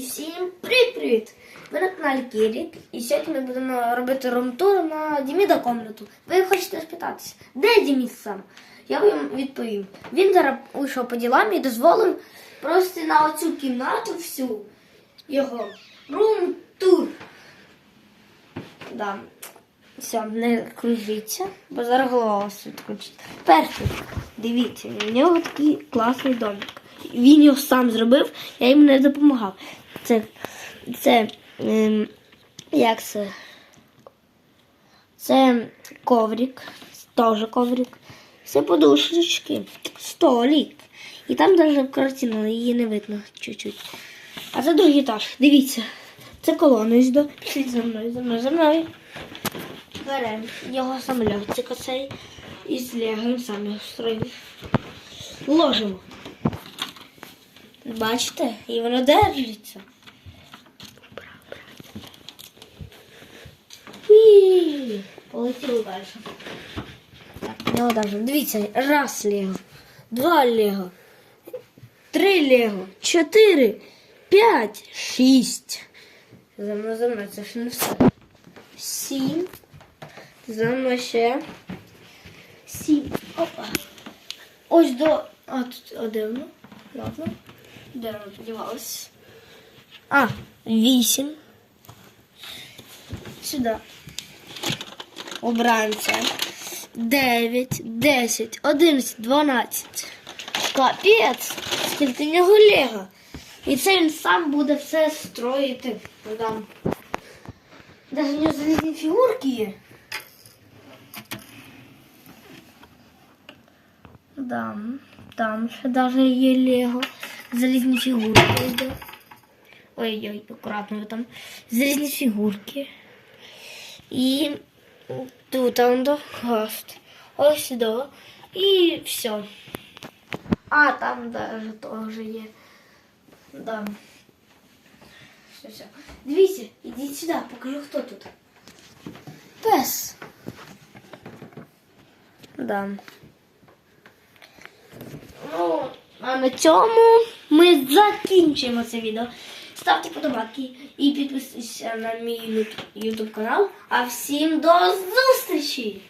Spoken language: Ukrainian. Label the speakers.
Speaker 1: всім привіт-привіт! Ви на каналі Кірік, і сьогодні ми будемо робити румтур на Діміда комнату. Ви хочете спитатися, де Дімід сам? Я вам відповім. Він зараз вийшов по ділам і дозволив просто на оцю кімнату всю його румтур. Да. Все, не кружіться, бо зараз голова відключить. Перший, дивіться, у нього такий класний домик. Він його сам зробив, я йому не допомагав. Це, це ем, як це? Це коврик, теж коврик. Це подушечки, столик. І там навіть картина, її не видно чуть-чуть. А це другий етаж. Дивіться. Це колона до. Пішліть за мною, за мною, за мною. Беремо його самольотик оцей і з лего сам його. Ложимо. Бачите? І воно держиться. Уі! Полетіло далі. Так, не далі. Дивіться, раз лего, два лего, три лего, чотири, п'ять, шість. За мною, за мною, це ж не все. Сім. За мною ще. Сім. Опа. Ось до. А, тут один. Ладно. Де воно подівалось? А, вісім. Сюди. Обираємо це. Дев'ять, десять, одинадцять, дванадцять. Капець! Скільки в нього лего. І це він сам буде все строїти. Там. Даже у нього залізні фігурки є. Да, там ще даже є Лего. Залізні фігурки йде. Ой-ой, акуратно там. Залізні фігурки. І тут там до гаст. Ось сюди. І все. А, там даже теж є. Да. Все, все. Дивіться, ідіть сюди, покажу, хто тут. Пес. Да. Ну, а на цьому ми закінчуємо це відео. Ставте подобайки і підписуйтесь на мій ютуб канал. А всім до зустрічі!